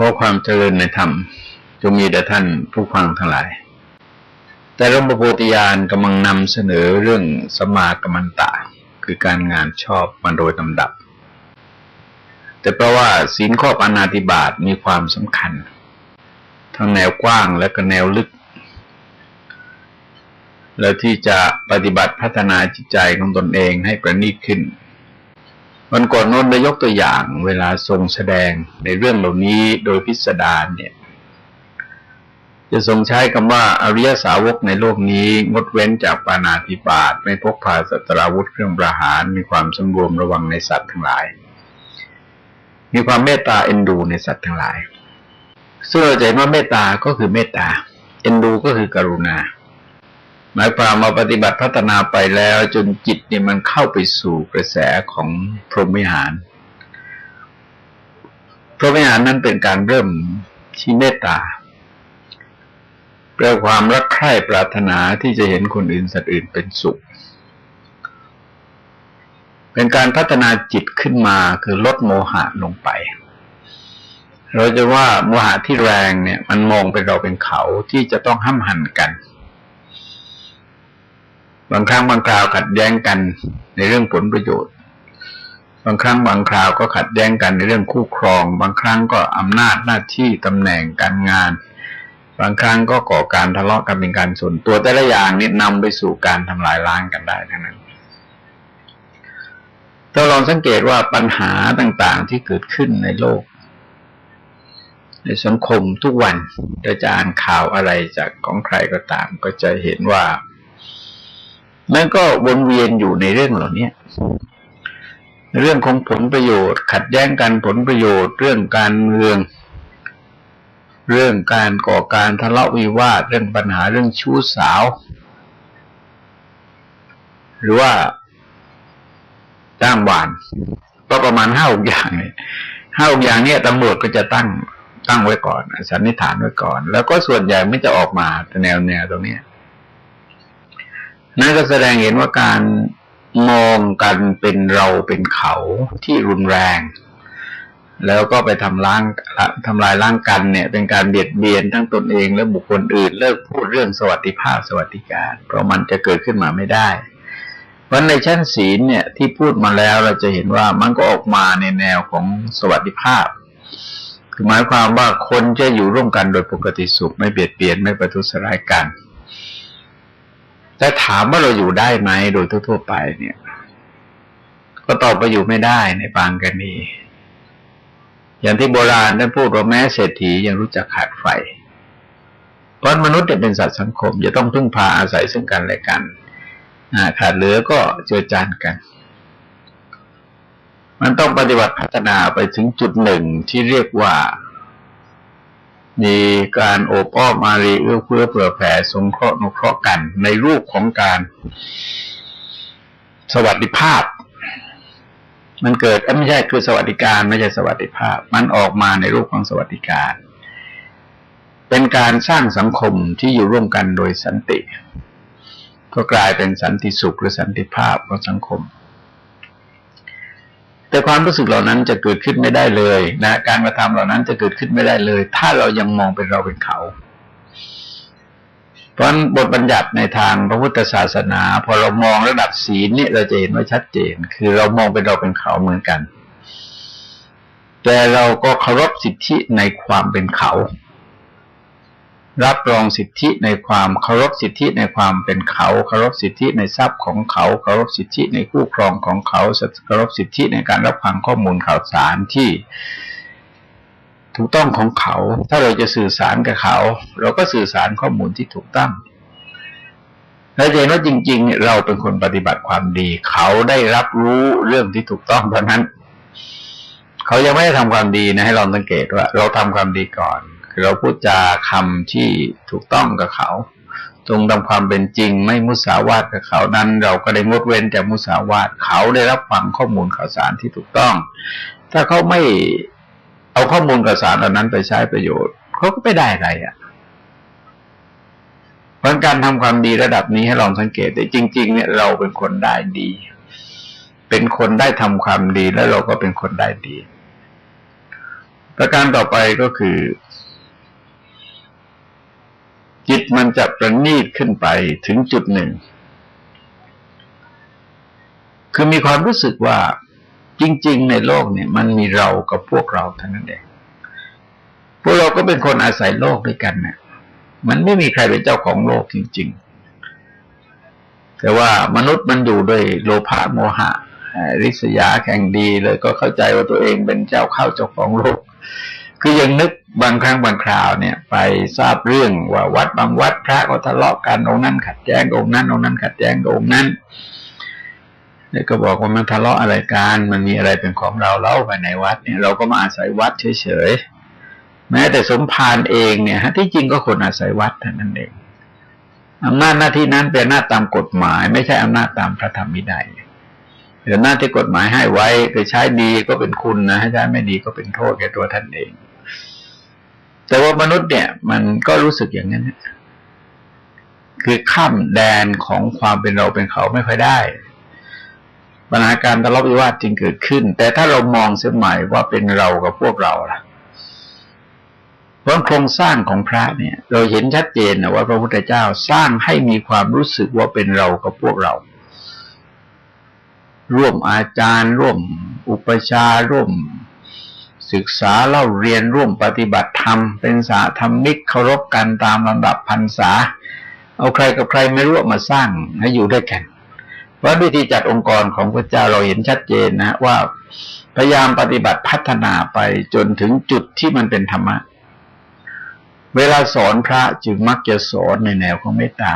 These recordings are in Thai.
ขอความเจริญในธรรมจงมีแด่ท่านผู้ฟังทั้งหลาย แต่หลวงพระโพธิญาณกำลังนำเสนอเรื่องสมากรรมันตะ คือการงานชอบมาโดยลำดับ แต่เพราะว่าศีลข้อปานาติบาตมีความสำคัญ ทั้งแนวกว้างและก็แนวลึก แล้วที่จะปฏิบัติพัฒนาจิตใจของตนเองให้ประณีตขึ้น วันก่อนน้นได้ยกตัวอย่างเวลาทรงแสดงในเรื่องเหล่านี้โดยพิสดารเนี่ย จะทรงใช้คำว่าอริยสาวกในโลกนี้งดเว้นจากปานาธิบาตไม่พกพาสัตราวุธเครื่องประหารมีความสำรวมระวังในสัตว์ทั้งหลาย มีความเมตตาเอ็นดูในสัตว์ทั้งหลายซึ่งเราจะเห็นว่าเมตตาก็คือเมตตาเอ็นดูก็คือกรุณา หมายความมาปฏิบัติพัฒนาไปแล้วจนจิตเนี่ยมันเข้าไปสู่กระแสของพรหมิหาร พรหมิหารนั้นเป็นการเริ่มที่เมตตาแปลความรักใคร่ปรารถนาที่จะเห็นคนอื่นสัตว์อื่นเป็นสุข เป็นการพัฒนาจิตขึ้นมาคือลดโมหะลงไป เราจะว่าโมหะที่แรงเนี่ย มันมองเป็นเราเป็นเขาที่จะต้องห้ามหันกัน บางครั้งบางคราวขัดแย้งกันในเรื่องผลประโยชน์ บางครั้งบางคราวก็ขัดแย้งกันในเรื่องคู่ครอง บางครั้งก็อำนาจหน้าที่ตำแหน่งการงาน บางครั้งก็ก่อการทะเลาะกันเป็นการส่วนตัวแต่ละอย่างนี้นำไปสู่การทำลายล้างกันได้ทั้งนั้นถ้าลองสังเกตว่าปัญหาต่างๆที่เกิดขึ้นในโลก ในสังคมทุกวันเราจะอ่านข่าวอะไรจากของใครก็ตาม ก็จะเห็นว่า มันก็วนเวียนอยู่ในเรื่องเหล่านี้เรื่องของผลประโยชน์ ขัดแย้งกันผลประโยชน์ เรื่องการเมือง เรื่องการก่อการทะเลาะวิวาทเรื่องปัญหาเรื่องชู้สาว หรือว่าจ้างวานก็ประมาณห้าอย่างเนี่ยห้าอย่างเนี่ยตำรวจก็จะตั้งตั้งไว้ก่อนสันนิษฐานไว้ก่อน แล้วก็ส่วนใหญ่ไม่จะออกมาแนวแนวตรงนี้ นั่นก็แสดงเห็นว่าการมองกันเป็นเราเป็นเขาที่รุนแรง แล้วก็ไปทำล้างทำลายล้างกันเนี่ย เป็นการเบียดเบียนทั้งตนเองและบุคคลอื่น เลิกพูดเรื่องสวัสดิภาพสวัสดิการ เพราะมันจะเกิดขึ้นมาไม่ได้เพราะในชั้นศีลเนี่ยที่พูดมาแล้วเราจะเห็นว่ามันก็ออกมาในแนวของสวัสดิภาพ คือหมายความว่าคนจะอยู่ร่วมกันโดยปกติสุขไม่เบียดเบียนไม่ประทุษร้ายกัน แต่ถามว่าเราอยู่ได้ไหมโดยทั่ว ๆ ไปเนี่ย ก็ตอบว่าอยู่ไม่ได้ในบางกรณีอย่างที่โบราณได้พูดว่าแม้เศรษฐียังรู้จักขาดไฟเพราะมนุษย์เป็นสัตว์สังคม จะต้องพึ่งพาอาศัยซึ่งกันและกันขาดเหลือก็เจอจานกัน มันต้องปฏิบัติพัฒนาไปถึงจุดหนึ่งที่เรียกว่า มีการโอบอ้อมอารีเอื้อเฟื้อเผื่อแผ่สงเคราะห์นุเคราะห์กัน ในรูปของการสวัสดิภาพ มันเกิดไม่ใช่คือสวัสดิการไม่ใช่สวัสดิภาพ มันออกมาในรูปของสวัสดิการ เป็นการสร้างสังคมที่อยู่ร่วมกันโดยสันติ ก็กลายเป็นสันติสุขหรือสันติภาพของสังคม แต่ความรู้สึกเหล่านั้นจะเกิดขึ้นไม่ได้เลยนะการกระทำเหล่านั้นจะเกิดขึ้นไม่ได้เลย ถ้าเรายังมองเป็นเราเป็นเขา เพราะบทบัญญัติในทางพระพุทธศาสนา พอเรามองระดับศีลเนี่ยเราจะเห็นว่าชัดเจน คือเรามองเป็นเราเป็นเขาเหมือนกัน แต่เราก็เคารพสิทธิในความเป็นเขา รับรองสิทธิในความเคารพสิทธิในความเป็นเขาเคารพสิทธิในทรัพย์ของเขาเคารพสิทธิในคู่ครองของเขาเคารพสิทธิในการรับฟังข้อมูลข่าวสารที่ถูกต้องของเขา ถ้าเราจะสื่อสารกับเขา เราก็สื่อสารข้อมูลที่ถูกต้องและเห็นว่าจริง ๆ เราเป็นคนปฏิบัติความดี เขาได้รับรู้เรื่องที่ถูกต้องเพราะนั้น เขายังไม่ได้ทำความดีนะให้เราสังเกตว่า เราทำความดีก่อน เราพูดจาคำที่ถูกต้องกับเขา ตรงตามความเป็นจริงไม่มุสาวาทกับเขานั้น เราก็ได้งดเว้นจากมุสาวาทเขาได้รับฟังข้อมูลข่าวสารที่ถูกต้อง ถ้าเขาไม่เอาข้อมูลข่าวสารเหล่านั้นไปใช้ประโยชน์เขาก็ไม่ได้อะไรอะเพราะการทำความดีระดับนี้ให้ลองสังเกตได้จริง ๆ เนี่ยเราเป็นคนได้ดี เป็นคนได้ทำความดีแล้วเราก็เป็นคนได้ดี ประการต่อไปก็คือ จิตมันจะประณีตขึ้นไปถึงจุดหนึ่ง คือมีความรู้สึกว่าจริง ๆ ในโลกเนี่ย มันมีเรากับพวกเราเท่านั้นเองพวกเราก็เป็นคนอาศัยโลกด้วยกันเนี่ยมันไม่มีใครเป็นเจ้าของโลกจริง ๆ แต่ว่ามนุษย์มันอยู่ด้วยโลภะโมหะริษยาแข่งดีเลยก็เข้าใจว่าตัวเองเป็นเจ้าเข้าเจ้าของโลก คือยังนึกบางครั้งบางคราวเนี่ย ไปทราบเรื่องว่าวัดบางวัดพระก็ทะเลาะกันองนั้นขัดแย้งองนั้นองนั้นขัดแย้งองนั้นเนี่ยก็บอกว่ามันทะเลาะอะไรกันมันมีอะไรเป็นของเราเล่าไปในวัดเนี่ยเราก็มาอาศัยวัดเฉยๆแม้แต่สมภารเองเนี่ยฮะที่จริงก็คนอาศัยวัดเท่านั้นเองอำนาจหน้าที่นั้นเป็นหน้าตามกฎหมาย ไม่ใช่อำนาจตามพระธรรมวินัยแต่หน้าที่กฎหมายให้ไว้คือใช้ดีก็เป็นคุณนะใช้ไม่ดีก็เป็นโทษแก่ตัวท่านเอง แต่ว่ามนุษย์เนี่ย มันก็รู้สึกอย่างนั้นคือข้ามแดนของความเป็นเราเป็นเขาไม่ค่อยได้ปัญหาการทะเลาะวิวาทจึงเกิดขึ้น แต่ถ้าเรามองเสียใหม่ว่าเป็นเรากับพวกเราล่ะเพราะโครงสร้างของพระเนี่ย เราเห็นชัดเจนนะว่าพระพุทธเจ้าสร้างให้มีความรู้สึกว่าเป็นเรากับพวกเรา ร่วมอาจารย์ ร่วมอุปชาร่วม ศึกษาเล่าเรียนร่วมปฏิบัติธรรม เป็นสาธรรมิกเคารพกันตามลำดับพรรษา เอาใครกับใครไม่รู้มาสร้างให้อยู่ด้วยกัน เพราะวิธีจัดองค์กรของพระเจ้าเราเห็นชัดเจนนะว่าพยายามปฏิบัติพัฒนาไปจนถึงจุดที่มันเป็นธรรมะ เวลาสอนพระจึงมักจะสอนในแนวของเมตตา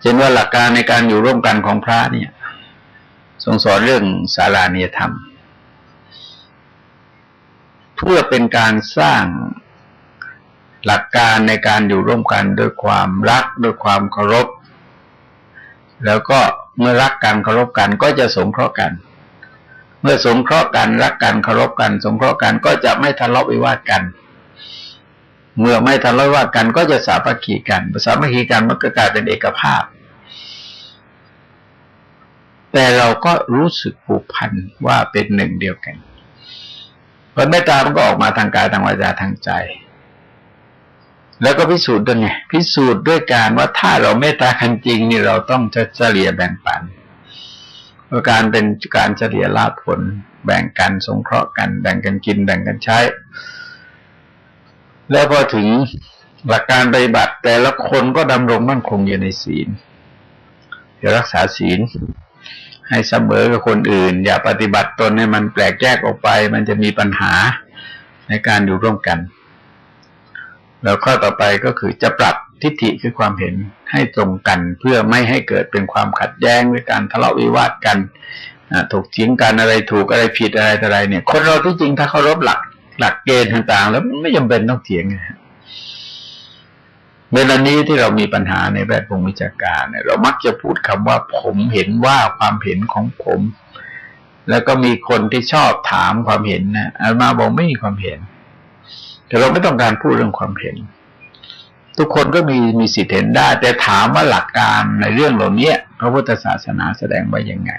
เช่นว่าหลักการในการอยู่ร่วมกันของพระเนี่ยทรงสอนเรื่องสาราเนียธรรม เพื่อเป็นการสร้างหลักการในการอยู่ร่วมกันด้วยความรักด้วยความเคารพ แล้วก็เมื่อรักกันเคารพกันก็จะสงเคราะห์กัน เมื่อสงเคราะห์กันรักกันเคารพกัน สงเคราะห์กันก็จะไม่ทะเลาะวิวาทกัน เมื่อไม่ทะเลาะวิวาทกันก็จะสามัคคีกันสามัคคีกันมันก็กลายเป็นเอกภาพ แต่เราก็รู้สึกผูกพันว่าเป็นหนึ่งเดียวกัน ผลเมตตามันก็ออกมาทางกายทางวาจาทางใจ แล้วก็พิสูจน์ด้วยไงพิสูจน์ด้วยการว่าถ้าเราเมตตาคันจริงนี่เราต้องจะเฉลี่ยแบ่งปันว่าการเป็นการเฉลี่ยลาภผล แบ่งกันสงเคราะห์กัน แบ่งกันกิน แบ่งกันใช้ แล้วพอถึงหลักการปฏิบัติแต่ละคนก็ดำรงมั่นคงอยู่ในศีลจะรักษาศีล ให้เสมอกับคนอื่น อย่าปฏิบัติตนให้มันแปลกแยกออกไป มันจะมีปัญหาในการอยู่ร่วมกัน แล้วข้อต่อไปก็คือจะปรับทิฏฐิคือความเห็นให้ตรงกัน เพื่อไม่ให้เกิดเป็นความขัดแย้งหรือการทะเลาะวิวาทกันถกเถียงกันอะไรถูกอะไรผิดอะไรอะไรเนี่ย คนเราที่จริงถ้าเคารพหลัก หลักเกณฑ์ต่าง ๆ แล้วไม่จำเป็นต้องเถียงนะ เวลานี้ที่เรามีปัญหาในแวดวงวิชาการเนี่ยเรามักจะพูดคำว่าผมเห็นว่าความเห็นของผม แล้วก็มีคนที่ชอบถามความเห็นนะอามาบอกไม่มีความเห็น แต่เราไม่ต้องการพูดเรื่องความเห็น ทุกคนก็มีมีสิทธิ์เห็นได้ แต่ถามว่าหลักการในเรื่องเหล่านี้พระพุทธศาสนาแสดงไว้ยังไง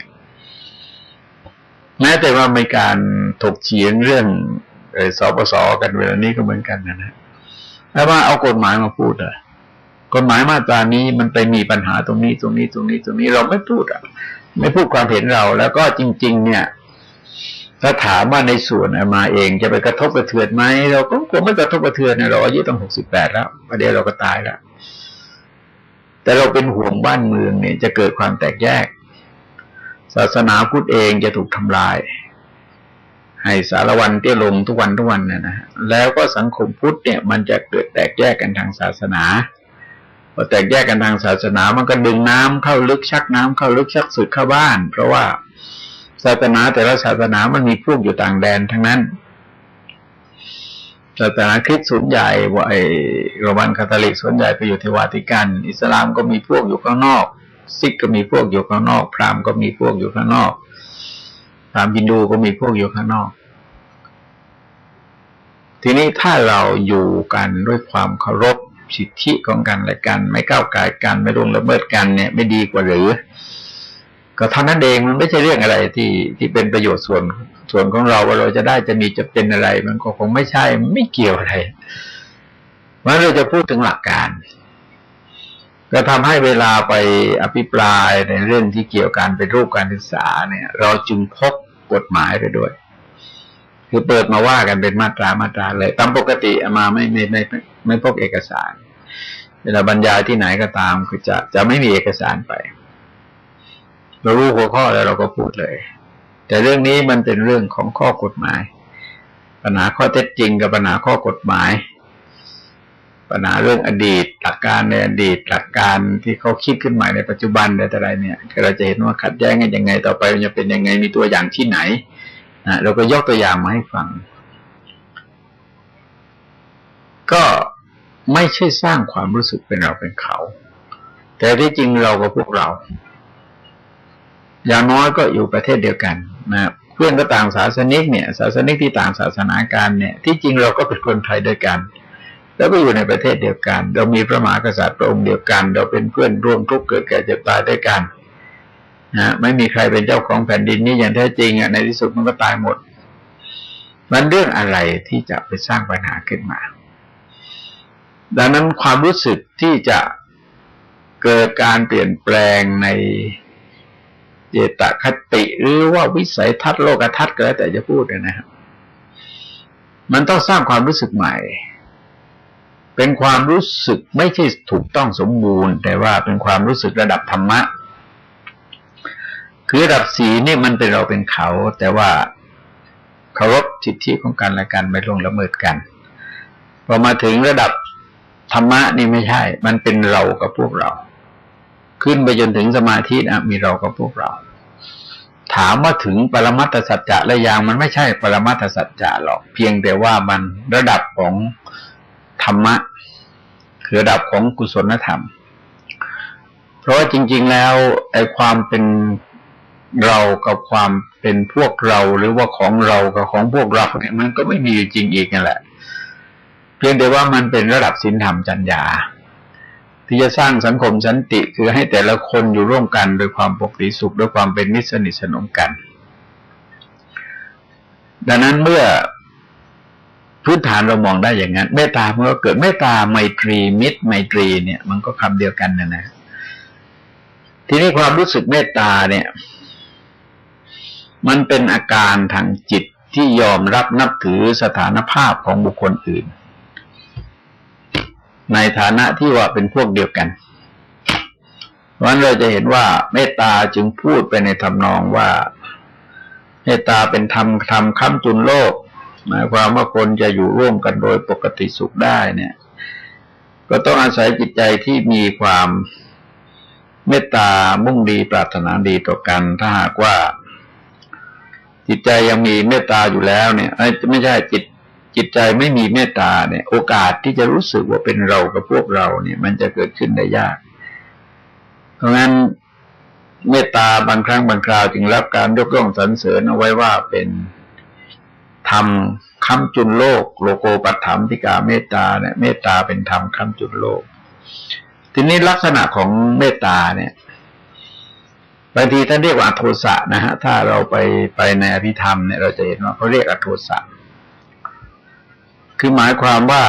แม้แต่ว่ามีการถกเถียงเรื่องสปสกันเวลานี้ก็เหมือนกันนะนะแล้วว่าเอากฎหมายมาพูดอะ กฎหมายมาตรานี้มันไปมีปัญหาตรงนี้ตรงนี้ตรงนี้ตรงนี้เราไม่พูดอะไม่พูดความเห็นเรา แล้วก็จริง ๆ เนี่ยถ้าถามว่าในส่วนมาเองจะไปกระทบกระเทือนไหมเราก็คงไม่กระทบกระเทือนเราอายุตั้งหกสิบแปดแล้วประเดี๋ยวเราก็ตายแล้วแต่เราเป็นห่วงบ้านเมืองเนี่ยจะเกิดความแตกแยก ศาสนาพุทธเองจะถูกทำลาย ให้สารวันเตี้ยลงทุกวันทุกวันนะนะแล้วก็สังคมพุทธเนี่ย มันจะเกิดแตกแยกกันทางศาสนา พอแตกแยกกันทางศาสนามันก็ดึงน้ำเข้าลึกชักน้ำเข้าลึกชักสุดเข้าบ้าน เพราะว่าศาสนาแต่ละศาสนามันมีพวกอยู่ต่างแดนทั้งนั้นศาสนาคริสต์ส่วนใหญ่ว่าไอโรมันคาทอลิกส่วนใหญ่ไปอยู่ที่วาติกัน อิสลามก็มีพวกอยู่ข้างนอกซิกก็มีพวกอยู่ข้างนอก พราหมณ์ก็มีพวกอยู่ข้างนอกพราหมณ์ฮินดูก็มีพวกอยู่ข้างนอก ทีนี้ถ้าเราอยู่กันด้วยความเคารพ สิทธิของกันและกัน ไม่ก้าวไก่กันไม่ล่วงละเมิดกันเนี่ย ไม่ดีกว่าหรือ ก็เท่านั้นเองมันไม่ใช่เรื่องอะไรที่ที่เป็นประโยชน์ส่วนส่วนของเราว่าเราจะได้จะมีจะเป็นอะไร มันก็คงไม่ใช่ไม่เกี่ยวอะไรมันเราจะพูดถึงหลักการก็ทำให้เวลาไปอภิปรายในเรื่องที่เกี่ยวกันเป็นรูปการศึกษาเนี่ย เราจึงพกกฎหมายไปด้วย คือเปิดมาว่ากันเป็นมาตรามาตราเลย ตามปกติมาไม่ไม่ไม่ไม่พกเอกสาร เวลาบรรยายที่ไหนก็ตามคือจะจะไม่มีเอกสารไป เรารู้หัวข้อแล้วเราก็พูดเลย แต่เรื่องนี้มันเป็นเรื่องของข้อกฎหมาย ปัญหาข้อเท็จจริงกับปัญหาข้อกฎหมาย ปัญหาเรื่องอดีต หลักการในอดีตหลักการที่เขาคิดขึ้นใหม่ในปัจจุบันอะไรเนี่ยเราจะเห็นว่าขัดแย้งกันยังไงต่อไปมันจะเป็นยังไงมีตัวอย่างที่ไหนนะเราก็ยกตัวอย่างมาให้ฟัง ก็ ไม่ใช่สร้างความรู้สึกเป็นเราเป็นเขา แต่ที่จริงเรากับพวกเรา อย่างน้อยก็อยู่ประเทศเดียวกันนะเพื่อนก็ต่างศาสนิกเนี่ย ศาสนิกที่ต่างศาสนาการเนี่ย ที่จริงเราก็เป็นคนไทยด้วยกัน แล้วก็อยู่ในประเทศเดียวกัน เรามีพระมหากษัตริย์พระองค์เดียวกัน เราเป็นเพื่อนร่วมทุกข์เกิดแก่เจ็บตายด้วยกันนะไม่มีใครเป็นเจ้าของแผ่นดินนี้อย่างแท้จริงอะในที่สุดมันก็ตายหมด มันเรื่องอะไรที่จะไปสร้างปัญหาขึ้นมา ดังนั้นความรู้สึกที่จะเกิดการเปลี่ยนแปลงในเจตคติหรือว่าวิสัยทัศน์โลกทัศน์ก็แล้วแต่จะพูดนะครับ มันต้องสร้างความรู้สึกใหม่ เป็นความรู้สึกไม่ใช่ถูกต้องสมบูรณ์ แต่ว่าเป็นความรู้สึกระดับธรรมะ คือระดับสีนี่มันเป็นเราเป็นเขา แต่ว่าเคารพสิทธิของกันและกันไม่ลงละเมิดกันพอมาถึงระดับ ธรรมะนี่ไม่ใช่ มันเป็นเรากับพวกเรา ขึ้นไปจนถึงสมาธินะมีเรากับพวกเรา ถามว่าถึงปรมัตถสัจจะและอย่างมันไม่ใช่ปรมัตถสัจจะหรอก เพียงแต่ว่ามันระดับของธรรมะ คือระดับของกุศลธรรม เพราะจริง ๆแล้วไอ้ความเป็นเรากับความเป็นพวกเราหรือว่าของเรากับของพวกเราเนี่ยมันก็ไม่มีจริงอีกนั่นแหละ พียงแต่ว่ามันเป็นระดับศีลธรรมจัญญา ที่จะสร้างสังคมสันติคือให้แต่ละคนอยู่ร่วมกันโดยความปกติสุขด้วยความเป็นมิตรสนิทสนมกัน ดังนั้นเมื่อพื้นฐานเรามองได้อย่างนั้นเมตตาเมื่อเกิดเมตตาไมตรีมิตรไมตรีเนี่ย มันก็คำเดียวกันนะนะ ทีนี้ความรู้สึกเมตตาเนี่ย มันเป็นอาการทางจิตที่ยอมรับนับถือสถานภาพของบุคคลอื่น ในฐานะที่ว่าเป็นพวกเดียวกัน เพราะนั้นเราจะเห็นว่าเมตตาจึงพูดไปในทำนองว่า เมตตาเป็นธรรมธรรมค้ำจุนโลก หมายความว่าคนจะอยู่ร่วมกันโดยปกติสุขได้เนี่ย ก็ต้องอาศัยจิตใจที่มีความเมตตามุ่งดีปรารถนาดีต่อกัน ถ้าหากว่า จิตใจยังมีเมตตาอยู่แล้วเนี่ยไม่ใช่จิต จิตใจไม่มีเมตตาเนี่ย โอกาสที่จะรู้สึกว่าเป็นเรากับพวกเราเนี่ย มันจะเกิดขึ้นได้ยาก เพราะงั้นเมตตาบางครั้งบางคราวจึงรับการยกย่องสรรเสริญเอาไว้ว่าเป็นธรรมคำจุนโลก โลโกปัฏฐามพิกาเมตตาเนี่ยเมตตาเป็นธรรมคำจุนโลก ทีนี้ลักษณะของเมตตาเนี่ยบางทีท่านเรียกว่าโทสะนะฮะถ้าเราไปไปในอภิธรรมเนี่ยเราจะเห็นว่าเขาเรียกอโทสะ คือหมายความว่า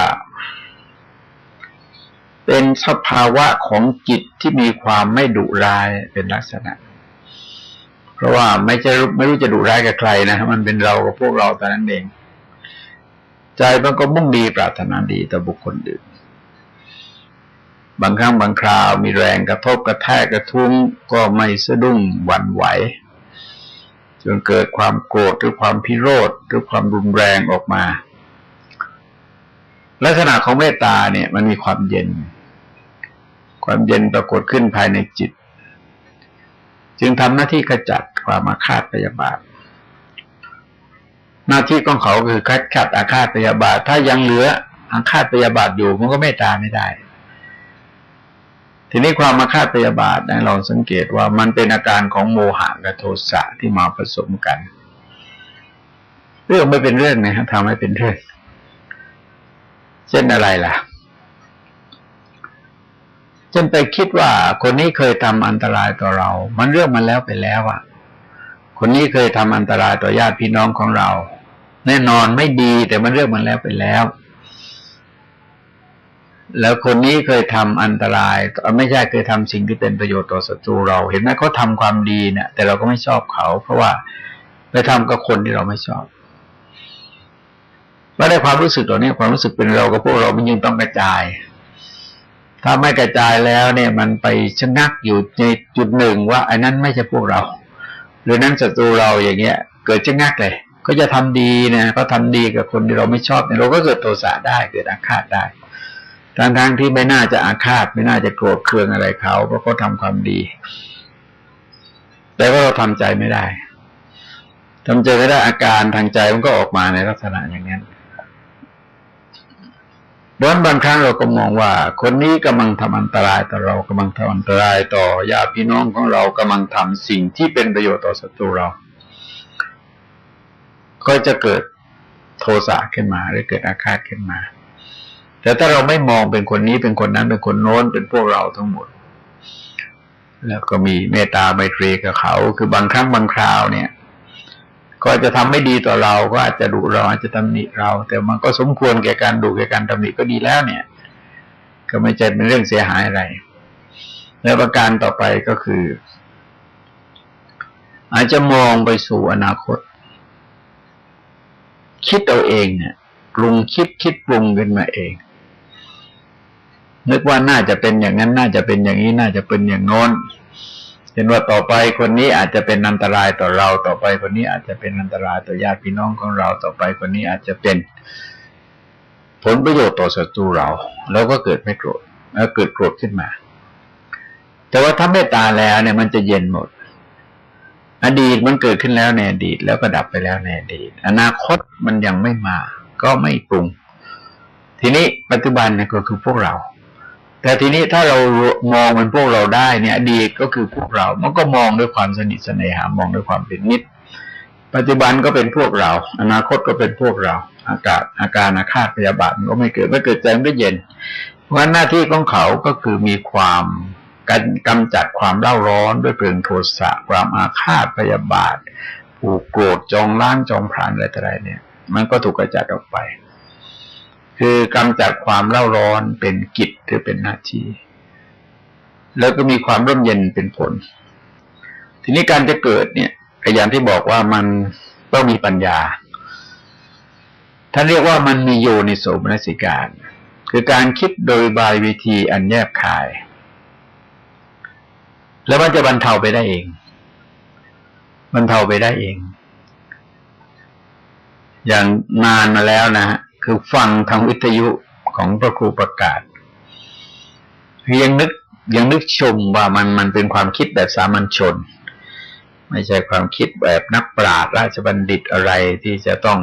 เป็นสภาวะของจิตที่มีความไม่ดุร้ายเป็นลักษณะ เพราะว่าไม่จะไม่รู้จะดุร้ายกับใครนะมันเป็นเรากับพวกเราแต่นั้นเอง ใจมันก็มุ่งดีปรารถนาดีต่อบุคคลอื่น บางครั้งบางคราวมีแรงกระทบกระแทกกระทุ้งก็ไม่สะดุ้งหวั่นไหวจนเกิดความโกรธหรือความพิโรธหรือความรุนแรงออกมา ลักษณะของเมตตาเนี่ย มันมีความเย็น ความเย็นปรากฏขึ้นภายในจิต จึงทำหน้าที่ขจัดความอาฆาตพยาบาท หน้าที่ของเขาคือคัดขัดอาฆาตพยาบาท ถ้ายังเหลืออาฆาตพยาบาทอยู่มันก็ไม่ตาไม่ได้ ทีนี้ความอาฆาตพยาบาทนะเราสังเกตว่ามันเป็นอาการของโมหะกับโทสะที่มาผสมกัน เรื่องไม่เป็นเรื่องนะฮะทำให้เป็นเรื่อง เช่นอะไรล่ะจนไปคิดว่าคนนี้เคยทำอันตรายต่อเรา มันเรื่องมันแล้วไปแล้วอะคนนี้เคยทำอันตรายต่อญาติพี่น้องของเรา แน่นอนไม่ดี แต่มันเรื่องมันแล้วไปแล้ว แล้วคนนี้เคยทำอันตรายไม่ใช่เคยทำสิ่งที่เป็นประโยชน์ต่อศัตรูเรา เห็นไหมเขาทาความดีเนี่ยแต่เราก็ไม่ชอบเขา เพราะว่าไปทำกับคนที่เราไม่ชอบ ว่ได้ความรู้สึกเหล่านี้ความรู้สึกเป็นเรากับพวกเรามันยังต้องกระจาย ถ้าไม่กระจายแล้วเนี่ยมันไปชะงักอยู่ในจุดหนึ่งว่าไอ้นั้นไม่ใช่พวกเรา หรือนั้นศัตรูเราอย่างเงี้ย เกิดชะงักเลย ก็จะทำดีนะเขาทาดีกับคนที่เราไม่ชอบเนี่ยเราก็เกิดโทสะได้เกิดอาฆาตได้ทั้งทั้งที่ไม่น่าจะอาฆาตไม่น่าจะโกรธเคืองอะไรเขาเพราะเขาทาความดี แต่ว่าเราทำใจไม่ได้ทำใจไม่ได้อาการทางใจมันก็ออกมาในลักษณะอย่างนั้น ดังนั้นบางครั้งเราก็มองว่า คนนี้กำลังทำอันตรายต่อเรากำลังทำอันตรายต่อญาติพี่น้องของเรากำลังทำสิ่งที่เป็นประโยชน์ต่อศัตรูเรา ก็จะเกิดโทสะขึ้นมา หรือเกิดอาฆาตขึ้นมา แต่ถ้าเราไม่มองเป็นคนนี้เป็นคนนั้นเป็นคนโน้นเป็นพวกเราทั้งหมด แล้วก็มีเมตตาไมตรีกับเขา คือบางครั้งบางคราวเนี่ย ก็จะทำไม่ดีต่อเราก็อาจจะดุเราอาจจะตำหนิเรา แต่มันก็สมควรแก่การดุแก่การตำหนิก็ดีแล้วเนี่ย ก็ไม่ใช่เป็นเรื่องเสียหายอะไร แล้วประการต่อไปก็คือ อาจจะมองไปสู่อนาคต คิดเอาเองเนี่ยปรุงคิดคิดปรุงขึ้นมาเอง นึกว่าน่าจะเป็นอย่างนั้น น่าจะเป็นอย่างนี้น่าจะเป็นอย่างโน้น เห็นว่าต่อไปคนนี้อาจจะเป็นอันตรายต่อเรา ต่อไปคนนี้อาจจะเป็นอันตรายต่อญาติพี่น้องของเรา ต่อไปคนนี้อาจจะเป็นผลประโยชน์ต่อศัตรูเรา แล้วก็เกิดไม่โกรธแล้วเกิดโกรธขึ้นมา แต่ว่าถ้าเมตตาแล้วเนี่ยมันจะเย็นหมด อดีตมันเกิดขึ้นแล้วในอดีตแล้วก็ดับไปแล้วในอดีต อนาคตมันยังไม่มา ก็ไม่ปรุง ทีนี้ปัจจุบันเนี่ยก็คือพวกเรา แต่ทีนี้ถ้าเรามองเป็นพวกเราได้เนี่ยดีก็คือพวกเรา มันก็มองด้วยความสนิทสนหามองด้วยความเป็นมิตรปัจจุบันก็เป็นพวกเรา อนาคตก็เป็นพวกเรา อากาศอาการอาฆาตพยาบาทมันก็ไม่เกิดไม่เกิดใจไมันก็เย็น เพราะหน้าที่ของเขาก็คือมีความการกำจัดความเล่าร้อนด้วยเพลิงโทสะความอาฆาตพยาบาทผูกโกรธจองล้างจองพรานอะไรต่ออะไรเนี่ย มันก็ถูกกระจัดออกไป คือกำจัดความเล่าร้อนเป็นกิจ หรือเป็นหน้าที่ แล้วก็มีความร่มเย็นเป็นผล ทีนี้การจะเกิดเนี่ยอย่างที่บอกว่ามันต้องมีปัญญาท่านเรียกว่ามันมีโยในโสมนสิการ คือการคิดโดยบายวิธีอันแยบคาย แล้วมันจะบรรเทาไปได้เองบรรเทาไปได้เอง อย่างนานมาแล้วนะฮะคือฟังทางวิทยุของพระครูประกาศ ยังนึกยังนึกชมว่ามันมันเป็นความคิดแบบสามัญชน ไม่ใช่ความคิดแบบนักปราชญ์ราชบัณฑิตอะไรที่จะต้อง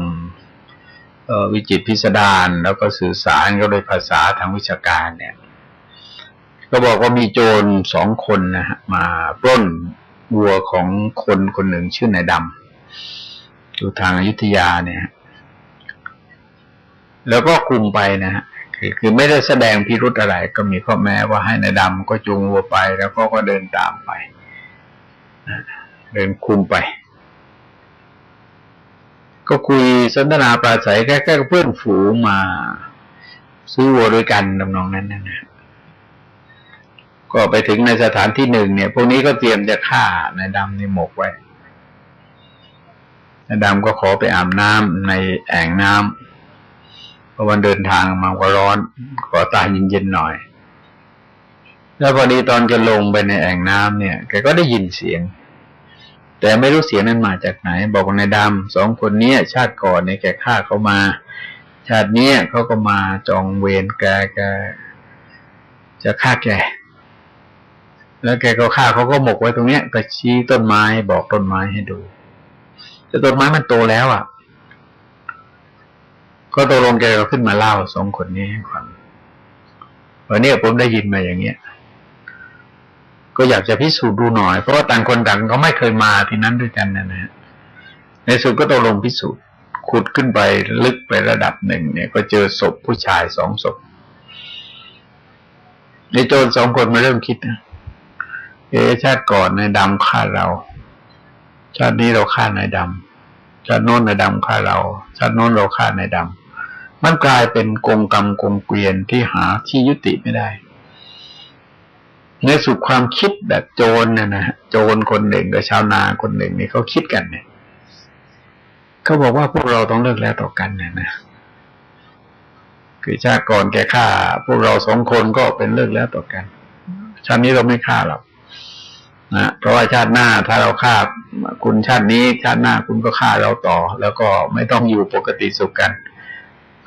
ออวิจิตพิสดารแล้วก็สื่อสารก็โดยภาษาทางวิชาการเนี่ย ก็บอกว่ามีโจรสองคนนะฮะมาปล้นวัวของคนคนหนึ่งชื่อนายดำอยู่ทางอายุทยาเนี่ย แล้วก็คุมไปนะฮะ คือคือไม่ได้แสดงพิรุธอะไร ก็มีข้อแม้ว่าให้ในายดำก็จูงวัวไป แล้วก็ก็เดินตามไปเดินคุมไป ก็คุยสนทนาปราศัยแค่แค่เพื่อนฝูงมา ซื้อวัวด้วยกันดำนองนั้นนะนะก็ไปถึงในสถานที่หนึ่งเนี่ย พวกนี้ก็เตรียมจะฆ่านายดำในหมกไว้นายดำก็ขอไปอาบน้ำในแอ่งน้ำ ราะวันเดินทางมาก็ร้อน ขอตาเย็นๆหน่อย แล้วพอดีตอนจะลงไปในแอ่งน้ำเนี่ยแกก็ได้ยินเสียง แต่ไม่รู้เสียงนั้นมาจากไหน บอกนายดำสองคนนี้ชาติก่อนเนี่ยแกฆ่าเขามา ชาตินี้เขาก็มาจองเวรแกแกจะฆ่าแกแล้วแกก็ฆ่าเขาก็หมกไว้ตรงเนี้ยก็ชี้ต้นไม้บอกต้นไม้ให้ดู แต่ต้นไม้มันโตแล้วอะ ก็ตกลงแกก็ขึ้นมาเล่าสองคนนี้ให้ฟังวันนี้ผมได้ยินมาอย่างเงี้ย ก็อยากจะพิสูจน์ดูหน่อย เพราะว่าต่างคนต่างก็ไม่เคยมาที่นั้นด้วยกันนะนะ ในสุดก็ตกลงพิสูจน์ขุดขึ้นไปลึกไประดับหนึ่งเนี่ย ก็เจอศพผู้ชายสองศพในโจรสองคนมาเริ่มคิดนะเอชาติก่อนนายดำฆ่าเรา ชาตินี้เราฆ่านายดำชาติโน้นนายดำฆ่าเรา ชาติโน้นเราฆ่านายดำ มันกลายเป็นกงกรรมกงเกวียนที่หาที่ยุติไม่ได้ ในสุดความคิดแบบโจรเนี่ยนะโจรคนหนึ่งกับชาวนาคนหนึ่งนี่เขาคิดกันเนี่ยเขาบอกว่าพวกเราต้องเลิกแล้วต่อกันเนี่ยนะคือชาติก่อนแกฆ่า พวกเราสองคนก็เป็นเลิกแล้วต่อกันชาตินี้เราไม่ฆ่าหรอกนะเพราะว่าชาติหน้าถ้าเราฆ่าคุณชาตินี้ ชาติหน้าคุณก็ฆ่าเราต่อ แล้วก็ไม่ต้องอยู่ปกติสุขกัน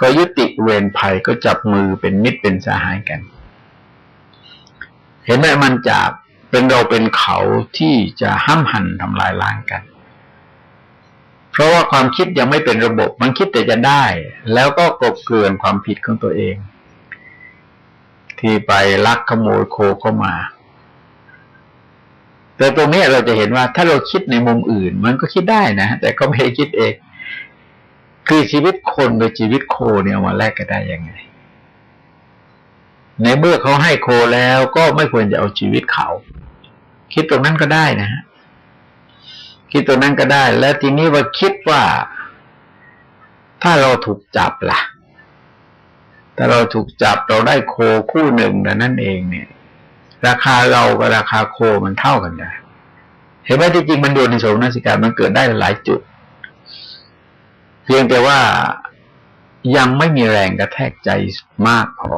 ก็ยุติเวรภัยก็จับมือเป็นมิตรเป็นสหายกัน เห็นไหมมันจะเป็นเราเป็นเขาที่จะห้ามหันทำลายล้างกัน เพราะว่าความคิดยังไม่เป็นระบบ มันคิดแต่จะได้ แล้วก็กบเกลื่อนความผิดของตัวเอง ที่ไปลักขโมยโคเข้ามาแต่ตรงนี้เราจะเห็นว่าถ้าเราคิดในมุมอื่น มันก็คิดได้นะ แต่ก็ไม่คิดเอง คือชีวิตคนกับชีวิตโคเนี่ยมาแลกกันได้ยังไง ในเมื่อเขาให้โคแล้วก็ไม่ควรจะเอาชีวิตเขา คิดตรงนั้นก็ได้นะฮะคิดตรงนั้นก็ได้ แล้วทีนี้ว่าคิดว่า ถ้าเราถูกจับล่ะ ถ้าเราถูกจับเราได้โคคู่หนึ่งนั่นเองเนี่ย ราคาเรากับราคาโคมันเท่ากันได้เห็นไหมที่จริงมันโยนในโสมนัสิการมันเกิดได้หลายจุด เพียงแต่ว่ายังไม่มีแรงกระแทกใจมากพอ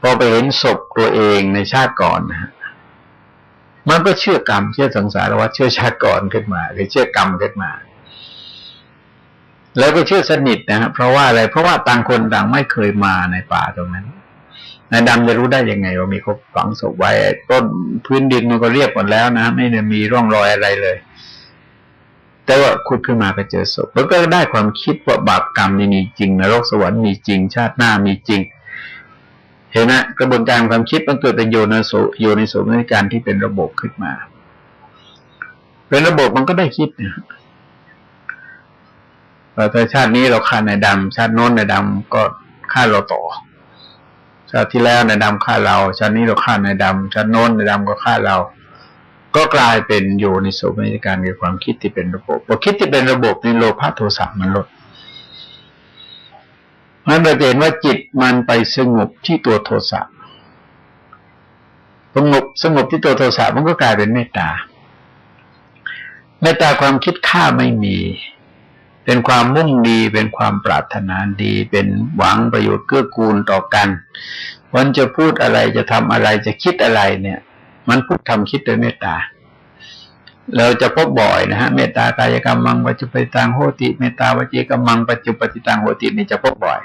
พอไปเห็นศพตัวเองในชาติก่อนนะฮะมันก็เชื่อกรรม เชื่อสังสารวัฏเชื่อชาติก่อนขึ้นมาหรือเชื่อกรรมขึ้นมา แล้วก็เชื่อสนิทนะครับเพราะว่าอะไร เพราะว่าต่างคนต่างไม่เคยมาในป่าตรงนั้นนายดำจะรู้ได้ยังไง ว่ามีเขาฝังศพไว้ต้นพื้นดินมันก็เรียบหมดแล้วนะ ไม่ได้มีร่องรอยอะไรเลย แต่ว่าขุดขึ้นมาก็เจอศพแล้วก็ได้ความคิดว่าบาปกรรมนี่มีจริงนรกสวรรค์มีจริง ชาติหน้ามีจริง เห็นไหมกระบวนการความคิดมันเกิดเป็นโยนโสโยนิโสมนการที่เป็นระบบขึ้นมา เป็นระบบมันก็ได้คิดนะแต่ชาตินี้เราฆ่าในดำชาติโน้นในดำก็ฆ่าเราต่อชาติที่แล้วในดำฆ่าเรา ชาตินี้เราฆ่าในดำชาติโน้นในดำก็ฆ่าเรา ก็กลายเป็นโยนิโสมนการในความคิดที่เป็นระบบพอคิดที่เป็นระบบในโลภะโทสะมันลดมันเราเห็นว่าจิตมันไปสงบที่ตัวโทสะสงบสงบที่ตัวโทสะมันก็กลายเป็นเมตตาเมตตาความคิดฆ่าไม่มี เป็นความมุ่งดี เป็นความปรารถนาดี เป็นหวังประโยชน์เกื้อกูลต่อกัน วันจะพูดอะไรจะทำอะไรจะคิดอะไรเนี่ย มันพูดทำคิดด้วยเมตตา เราจะพบบ่อยนะฮะเมตตากายกรรมมังปัจจุปตังโหติ เมตตาวจีกรรมมังปัจจุปติตังโหตินี่จะพบบ่อย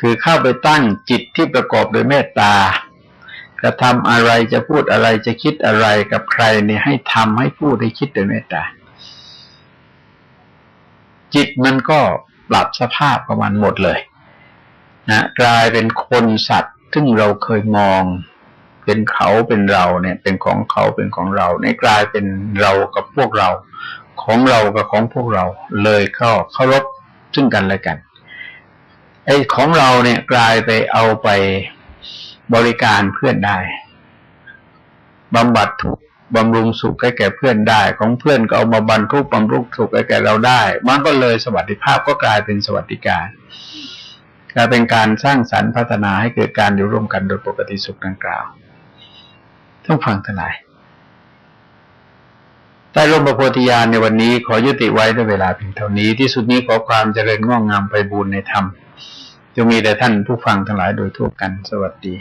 คือเข้าไปตั้งจิตที่ประกอบด้วยเมตตากระทำอะไรจะพูดอะไรจะคิดอะไรกับใครเนี่ยให้ทำให้พูดให้คิดด้วยเมตตาจิตมันก็ปรับสภาพของมันหมดเลย นะกลายเป็นคนสัตว์ ซึ่งเราเคยมอง เป็นเขาเป็นเราเนี่ย เป็นของเขาเป็นของเราในกลายเป็นเรากับพวกเรา ของเรากับของพวกเรา เลยเข้าเคารพซึ่งกันและกันไอ้ของเราเนี่ยกลายไปเอาไปบริการเพื่อนได้บำบัดทุกบำรุงสุขให้แก่เพื่อนได้ ของเพื่อนก็เอามาบรรทุกบำรุงสุขให้แก่เราได้ มันก็เลยสวัสดิภาพก็กลายเป็นสวัสดิการกลายเป็นการสร้างสรรค์พัฒนาให้เกิดการอยู่ร่วมกันโดยปกติสุขดังกล่าว ต้องฟังทั้งหลายใต้ร่มพระโพธิญาณในวันนี้ขอยุติไว้ด้วยเวลาเพียงเท่านี้ที่สุดนี้ขอความเจริญง่องงามไปบูรณนธรรมจงมีแด่ท่านผู้ฟังทั้งหลายโดยทั่วกันสวัสดี